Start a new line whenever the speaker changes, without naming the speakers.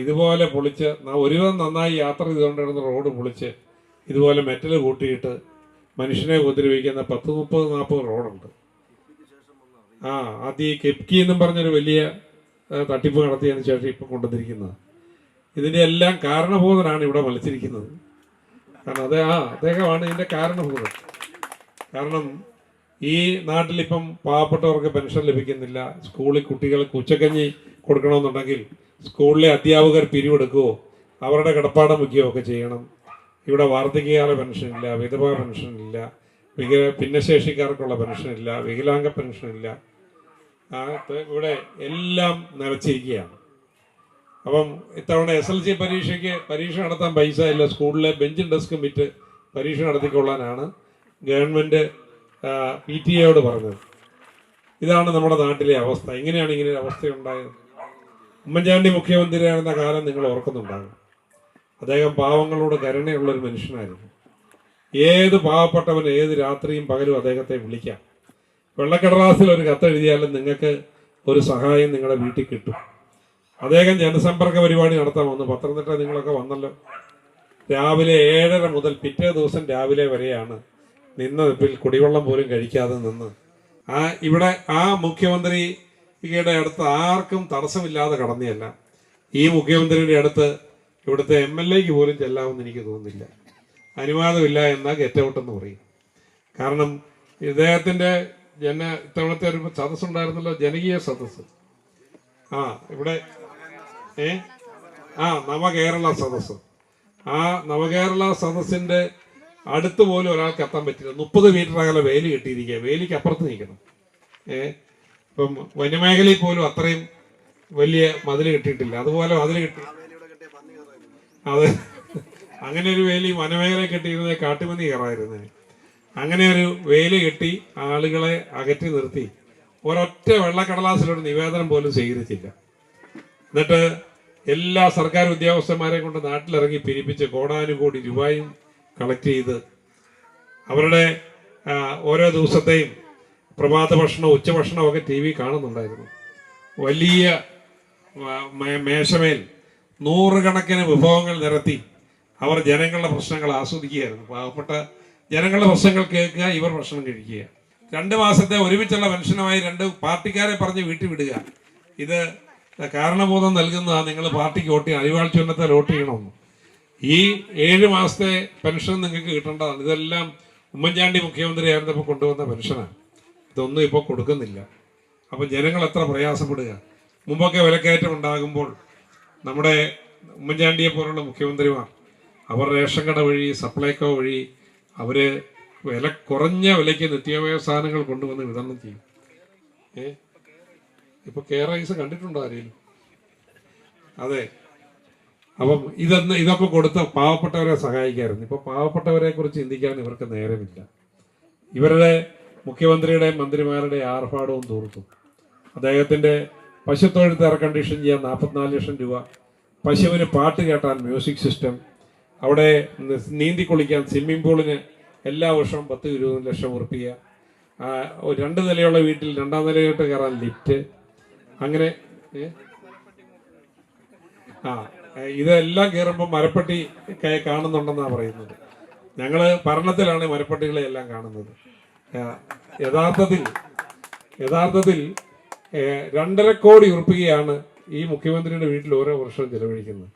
ഇതുപോലെ പൊളിച്ച് ഒരുവിധം നന്നായി യാത്ര ചെയ്തുകൊണ്ടിരുന്ന റോഡ് പൊളിച്ച് ഇതുപോലെ മെറ്റൽ കൂട്ടിയിട്ട് മനുഷ്യനെ ഉപദ്രവിക്കുന്ന പത്ത് മുപ്പത് നാൽപ്പത് റോഡുണ്ട്. ആ അത് ഈ കെപ്കി എന്നും പറഞ്ഞൊരു വലിയ തട്ടിപ്പ് നടത്തിയതിന് ശേഷം ഇപ്പം കൊണ്ടുവന്നിരിക്കുന്നത്. ഇതിന്റെ എല്ലാം കാരണബോധനാണ് ഇവിടെ മത്സരിക്കുന്നത്. കാരണം അതെ ആ അദ്ദേഹമാണ് ഇതിന്റെ കാരണബോധം കാരണം ഈ നാട്ടിലിപ്പം പാവപ്പെട്ടവർക്ക് പെൻഷൻ ലഭിക്കുന്നില്ല സ്കൂളിൽ കുട്ടികൾക്ക് ഉച്ചക്കഞ്ഞി കൊടുക്കണമെന്നുണ്ടെങ്കിൽ സ്കൂളിലെ അധ്യാപകർ പിരിവെടുക്കുകയോ അവരുടെ കിടപ്പാടം വയ്ക്കുകയോ ഒക്കെ ചെയ്യണം. ഇവിടെ വാർദ്ധക്യകാല പെൻഷൻ ഇല്ല വിധവാ പെൻഷൻ ഇല്ല വിക ഭിന്നശേഷിക്കാർക്കുള്ള പെൻഷൻ ഇല്ല വികലാംഗ ഇപ്പ- ഇവിടെ എല്ലാം നിറച്ചിരിക്കുകയാണ്. അപ്പം ഇത്തവണ എസ് എൽ സി പരീക്ഷയ്ക്ക് പരീക്ഷ നടത്താൻ പൈസ ഇല്ല. സ്കൂളിലെ ബെഞ്ചും ഡെസ്കും വിറ്റ് പരീക്ഷ നടത്തിക്കൊള്ളാനാണ് ഗവൺമെന്റ് പി ടി എയോട് പറഞ്ഞത്. ഇതാണ് നമ്മുടെ നാട്ടിലെ അവസ്ഥ. ഇങ്ങനെയാണ് ഇങ്ങനെ ഒരു അവസ്ഥ ഉണ്ടായത് ഉമ്മൻചാണ്ടി മുഖ്യമന്ത്രിയായിരുന്ന കാലം നിങ്ങൾ ഓർക്കുന്നുണ്ടാകും. അദ്ദേഹം പാവങ്ങളോട് കരുണയുള്ള ഒരു മനുഷ്യനായിരുന്നു. ഏത് പാവപ്പെട്ടവൻ ഏത് രാത്രിയും പകലും അദ്ദേഹത്തെ വിളിക്കാം. വെള്ളക്കടലാസിൽ ഒരു കത്തെഴുതിയാലും നിങ്ങൾക്ക് ഒരു സഹായം നിങ്ങളുടെ വീട്ടിൽ കിട്ടും. അദ്ദേഹം ജനസമ്പർക്ക പരിപാടി നടത്താൻ വന്നു. പത്തനംതിട്ട നിങ്ങളൊക്കെ വന്നല്ലോ. രാവിലെ ഏഴര മുതൽ പിറ്റേ ദിവസം രാവിലെ വരെയാണ് നിന്ന കുടിവെള്ളം പോലും കഴിക്കാതെ നിന്ന്. ആ ഇവിടെ ആ മുഖ്യമന്ത്രിയുടെ അടുത്ത് ആർക്കും തടസ്സമില്ലാതെ കടന്നിയല്ല ഈ മുഖ്യമന്ത്രിയുടെ അടുത്ത് ഇവിടുത്തെ എം എൽ എക്ക് പോലും ചെല്ലാമെന്ന് എനിക്ക് തോന്നുന്നില്ല. അനുവാദമില്ല ഔട്ട് എന്ന് പറയും. കാരണം ഇദ്ദേഹത്തിന്റെ ജന ഇത്തവണത്തെ ഒരു സദസ് ഉണ്ടായിരുന്നല്ലോ ജനകീയ സദസ് ആ ഇവിടെ ഏ? ആ നവകേരള സദസ് ആ നവകേരള സദസ്സിന്റെ അടുത്ത് പോലും ഒരാൾക്ക് എത്താൻ പറ്റില്ല. മുപ്പത് മീറ്റർ അകലെ വേലി കെട്ടിയിരിക്കുക വേലിക്ക് അപ്പുറത്ത് നിൽക്കണം. ഏ? ഇപ്പം വന്യമേഖലയിൽ പോലും അത്രയും വലിയ മതിൽ കിട്ടിയിട്ടില്ല. അതുപോലെ മതിൽ കിട്ടി അതെ അങ്ങനെ ഒരു വേലി വനമേഖല കെട്ടിയിരുന്നത് കാട്ടുമന്നി കയറായിരുന്നേ. അങ്ങനെ ഒരു വേലി കെട്ടി ആളുകളെ അകറ്റി നിർത്തി. ഒരൊറ്റ വെള്ളക്കടലാസിലൊരു നിവേദനം പോലും സ്വീകരിച്ചില്ല. എന്നിട്ട് എല്ലാ സർക്കാർ ഉദ്യോഗസ്ഥന്മാരെ കൊണ്ട് നാട്ടിലിറങ്ങി പിരിപ്പിച്ച് കോടാനുകോടി രൂപയും കളക്ട് ചെയ്ത് അവരുടെ ഓരോ ദിവസത്തെയും പ്രഭാത ഭക്ഷണം ഉച്ചഭക്ഷണമൊക്കെ ടി വി കാണുന്നുണ്ടായിരുന്നു. വലിയ മേശമേൽ നൂറുകണക്കിന് വിഭവങ്ങൾ നിരത്തി അവർ ജനങ്ങളുടെ പ്രശ്നങ്ങൾ ആസ്വദിക്കുകയായിരുന്നു. പാവപ്പെട്ട ജനങ്ങളുടെ പ്രശ്നങ്ങൾ കേൾക്കുക ഇവർ ഭക്ഷണം കഴിക്കുക. രണ്ട് മാസത്തെ ഒരുമിച്ചുള്ള പെൻഷനുമായി രണ്ട് പാർട്ടിക്കാരെ പറഞ്ഞ് വീട്ടിൽ വിടുക ഇത് കാരണബോധം നൽകുന്നതാണ് നിങ്ങൾ പാർട്ടിക്ക് വോട്ട് ചെയ്യണം അരിവാൾ ചുന്നത്തെ വോട്ട് ചെയ്യണമെന്ന്. ഈ ഏഴ് മാസത്തെ പെൻഷൻ നിങ്ങൾക്ക് കിട്ടേണ്ടതാണ്. ഇതെല്ലാം ഉമ്മൻചാണ്ടി മുഖ്യമന്ത്രി ആയിരുന്നപ്പോൾ കൊണ്ടുവന്ന പെൻഷനാണ്. ഇതൊന്നും ഇപ്പോൾ കൊടുക്കുന്നില്ല. അപ്പം ജനങ്ങൾ എത്ര പ്രയാസപ്പെടുക. മുമ്പൊക്കെ വിലക്കയറ്റം ഉണ്ടാകുമ്പോൾ നമ്മുടെ ഉമ്മൻചാണ്ടിയെ പോലുള്ള മുഖ്യമന്ത്രിമാർ അവർ റേഷൻ കട വഴി സപ്ലൈകോ വഴി അവർ വില കുറഞ്ഞ വിലയ്ക്ക് നിത്യോപയോഗ സാധനങ്ങൾ കൊണ്ടുവന്ന് വിതരണം ചെയ്യും. ഏ? ഇപ്പൊ കെ ഐസ് കണ്ടിട്ടുണ്ടോ ആരെങ്കിലും? അതെ. അപ്പം ഇതെന്ന് ഇതൊക്കെ കൊടുത്ത പാവപ്പെട്ടവരെ സഹായിക്കായിരുന്നു. ഇപ്പൊ പാവപ്പെട്ടവരെ കുറിച്ച് ചിന്തിക്കാൻ ഇവർക്ക് നേരമില്ല. ഇവരുടെ മുഖ്യമന്ത്രിയുടെ മന്ത്രിമാരുടെ ആർഭാടവും തൂർത്തും. അദ്ദേഹത്തിന്റെ പശുത്തൊഴുത്ത് എയർ കണ്ടീഷൻ ചെയ്യാൻ നാൽപ്പത്തിനാല് ലക്ഷം രൂപ. പശുവിന് പാട്ട് കേട്ടാൻ മ്യൂസിക് സിസ്റ്റം. അവിടെ നീന്തി കുളിക്കാൻ സ്വിമ്മിംഗ് പൂളിന് എല്ലാ വർഷവും പത്ത് ഇരുപത് ലക്ഷം ഉറപ്പിക്കുക രണ്ട് നിലയുള്ള വീട്ടിൽ രണ്ടാം നിലയിലോട്ട് കയറാൻ ലിഫ്റ്റ്. അങ്ങനെ ആ ഇതെല്ലാം കയറുമ്പോൾ മരപ്പട്ടി കാണുന്നുണ്ടെന്നാണ് പറയുന്നത്. ഞങ്ങൾ ഭരണത്തിലാണ് മരപ്പട്ടികളെ എല്ലാം കാണുന്നത്. യഥാർത്ഥത്തിൽ യഥാർത്ഥത്തിൽ രണ്ടര കോടി ഉറപ്പികയാണ് ഈ മുഖ്യമന്ത്രിയുടെ വീട്ടിൽ ഓരോ വർഷവും ചെലവഴിക്കുന്നത്.